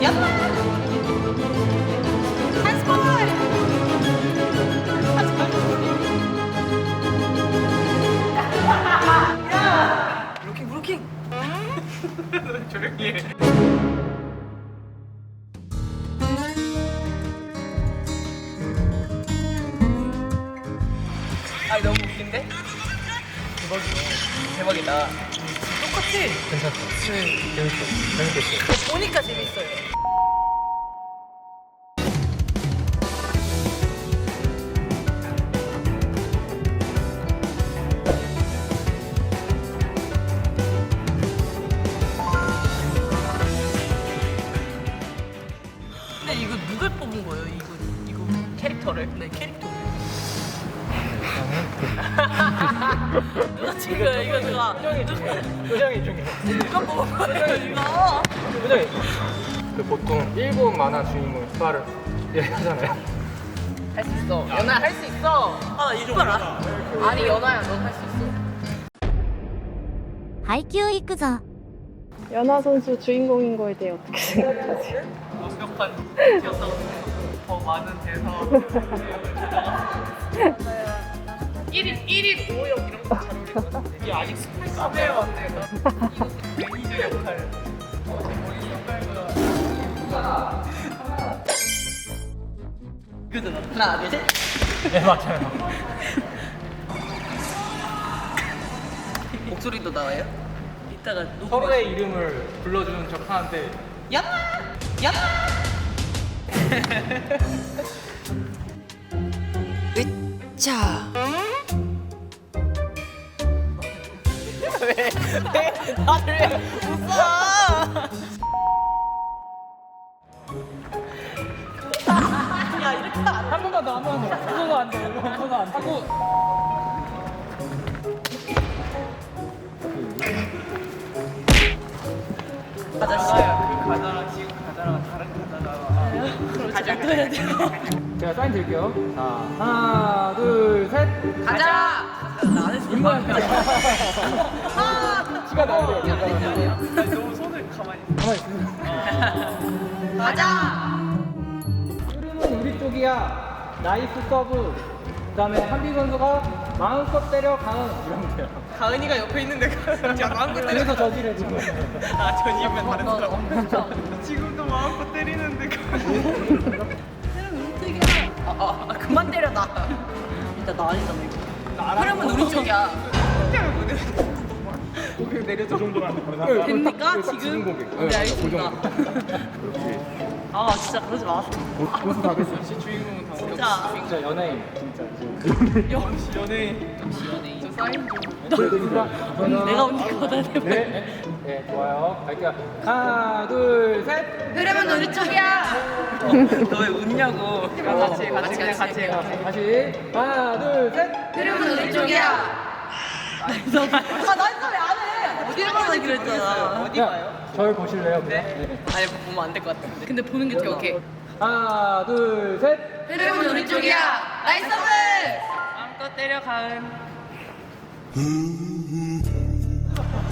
연마 한스포이 브로킹 브로킹! 조용히 해. 아 너무 웃긴데? 대박이다 똑같지? 괜찮다. 재밌어. 재밌겠어. 보니까 재밌어요 이거 누가 표정이 중요해. 누가 뽑은 거예요 이거? 표정이. 그 보통 일본 만화 주인공 스파를 얘기하잖아요. 할 수 있어. 연아야 할 수 있어. 아 이거 알아? 아니 연아야 넌 할 수 있어. 配給行くぞ 연하 선수 주인공인 거에 대해 어떻게 생각하세요? 완벽한 기억상 더 많은 대사 1인 1인 5역 이런 거 잘 어울릴 것 같아. 이게 아직 스페어 같네 매니저 역할. 그거잖아 하나 둘 셋. 네 맞아요. 목소리도 나와요? 이따가 녹음. 서로의 이름을 불러주는 척 하는데. 야마! 야마! 으차 왜? 왜? 다들 왜 웃어? 야 이렇게 안 한 번만 더, 한 번만 더. 그거가 안 돼. 그거가 안 돼. 하고 가자야 그 가자랑 지금 가자랑 다른 가자랑 가자 해야 돼 제가 사인 드릴게요. 자, 하나, 둘, 셋. 가자. 입만. 시간 나야 돼요. 너무 손을 가만히 가만히. 흐름은 우리 쪽이야. 나이스 서브. 그다음에 한비 선수가 마음껏 때려 가은 이러면 돼요. 가은이가 옆에 있는데 진짜 마음껏 때려 그래서 저지를 지금. 아 전이면 다른 사람 지금도 마음껏 때리는데 때리면 은택이야 아, 아, 아 그만 때려 나 일단 나 아니잖아 이거 흐름은 우리 쪽이야 고개 내려줘. 그 정도는 안. 됩니까 지금? 고개. 네 알겠습니다. 아 진짜 그러지 마세요 고수 다 됐어. 시 주인공은 다 진짜 진짜 연예인 진짜. 역시 연예인 저 사인 좀. 내가 언니 거다 네, 네, 네, 좋아요. 갈게요. 하나, 둘, 셋. 흐름은 우리 쪽이야. 너왜 웃냐고 같이 해 같이 그냥 같이 해 같이 해 다시 하나, 둘, 셋. 흐름은 우리 쪽이야. 아 나이스 왜안 해? 어디 가서 그랬잖아 어디 가요? 저를 보실래요? 그냥? 네? 아니 보면 안 될 것 같은데 근데 보는 게 되게 오케이. 하나, 둘, 셋. 흐름은 우리 쪽이야. 나이스 서브. 마음껏 때려 가은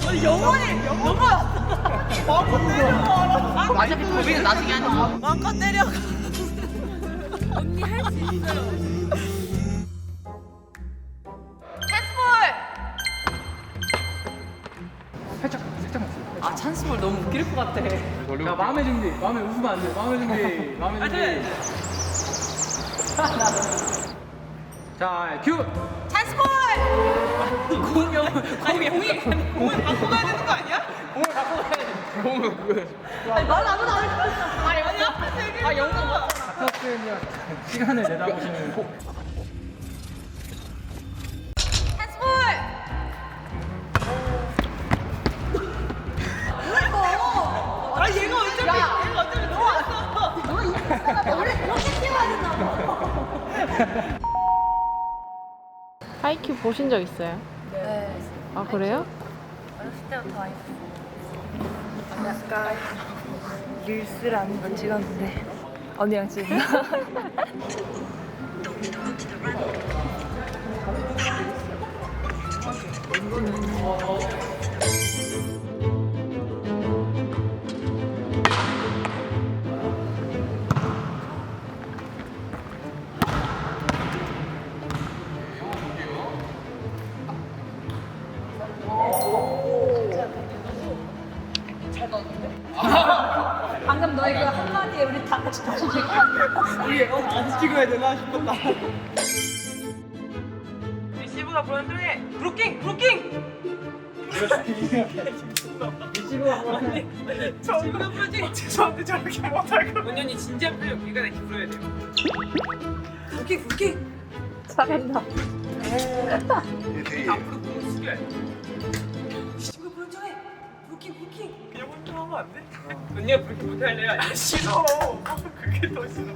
아니 영원히 영원 마음껏 때려 어차피 고비는 나중에 하는 거. 마음껏 때려 살짝, 아 찬스볼 너무 웃길 것 같아 야, 마음의 준비. 마음에 웃으면 안 돼. 마음의 준비. 마음의 준비. 자, 큐. 찬스볼 공이 공이 공이 공을 바꿔 가야 되는 거 아니야? 공을 갖고 가야 돼. 공을 그. 아니 말 아무도 안할 거야 아니 아니 앞에서 얘기해 아 영상 카트니아 시간을 내다보시는 보신 적 있어요? 네. 아 그래요? 어렸을 때부터 많이 아까 릴스라는 걸 찍었는데 언니랑 찍었 나? 우리 같이 찍어야 되나 싶었다. 리시브가 불안정해. 브로킹 브로킹. 리시브가 뭐래? 리시브가 불안정해. 죄송한데 저렇게 못할 거. 원년이 진지한 표정 미간에 기울여야 돼요. 브로킹 브로킹. 잘한다. 앞으로 공을 숙여야 돼. 리시브가 불안정해. 브로킹 브로킹. 그냥 혼자 하면 안 돼? 언니가 그렇게 못할래요? 아니면 싫어. 그게 더 싫어.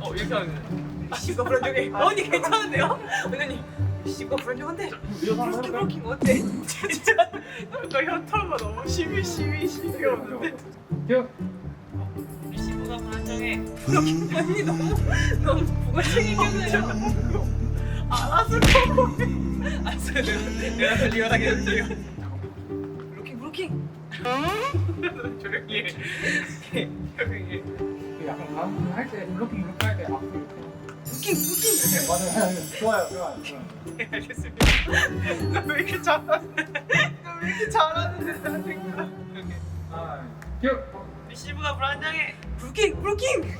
어 이렇게 하면 리시브가 불안정해. 언니 괜찮은데요? 언니 리시브가 불안정한데. 브로킹 브로킹 어때? 진짜 너 현타가 너무 심히 심히 심해였는데. 큐. 리시브가 불안정해. 브로킹 언니 너무 너무 부가적이겠네요. 알아서 알았어요. 내가 내가 리얼하게 해줄게요. 브로킹. 조용히 해. 조용히 해. 그 약간 다음 할때 블로킹 블로킹 할때 앞으로 이렇게. 브로킹 브로킹. 네, 맞아요. 좋아요, 좋아요, 좋아요. 네, 알겠습니다. 너왜 이렇게 잘하는데? 너왜 이렇게 잘하는데 짜증나. 아, 큐. 리시브가 불안정해. 브로킹 브로킹.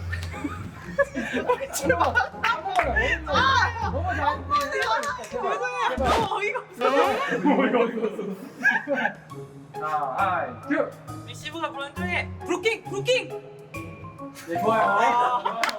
제발. 아, 너무 잘했는데. 죄송해요. 너무 어이가 없어. 뭐 이거 이거. 자, 하이, 큐. 리시브가 불안정해. 브로킹 브로킹. 네, 좋아요.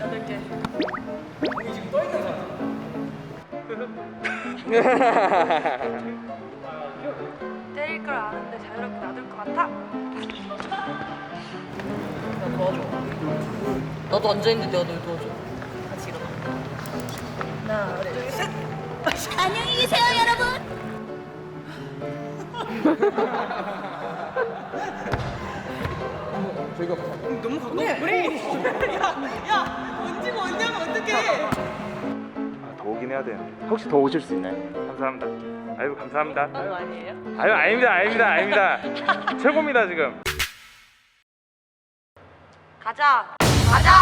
여덟 개. 때릴 걸 아는데 자유롭게 놔둘 것 같아? 나 도와줘. 나도 앉아 있는데 내가 널 도와줘. 같이 일어나. 하나, 둘, 셋. 안녕히 계세요, 여러분. 저희가 너무 가까워. 그래. 야, 야, 해야 되는데 혹시 더 오실 수 있나요? 감사합니다 아이고 감사합니다 아유 아니에요? 아유 아닙니다 아닙니다 아닙니다 최고입니다 지금 가자. 가자.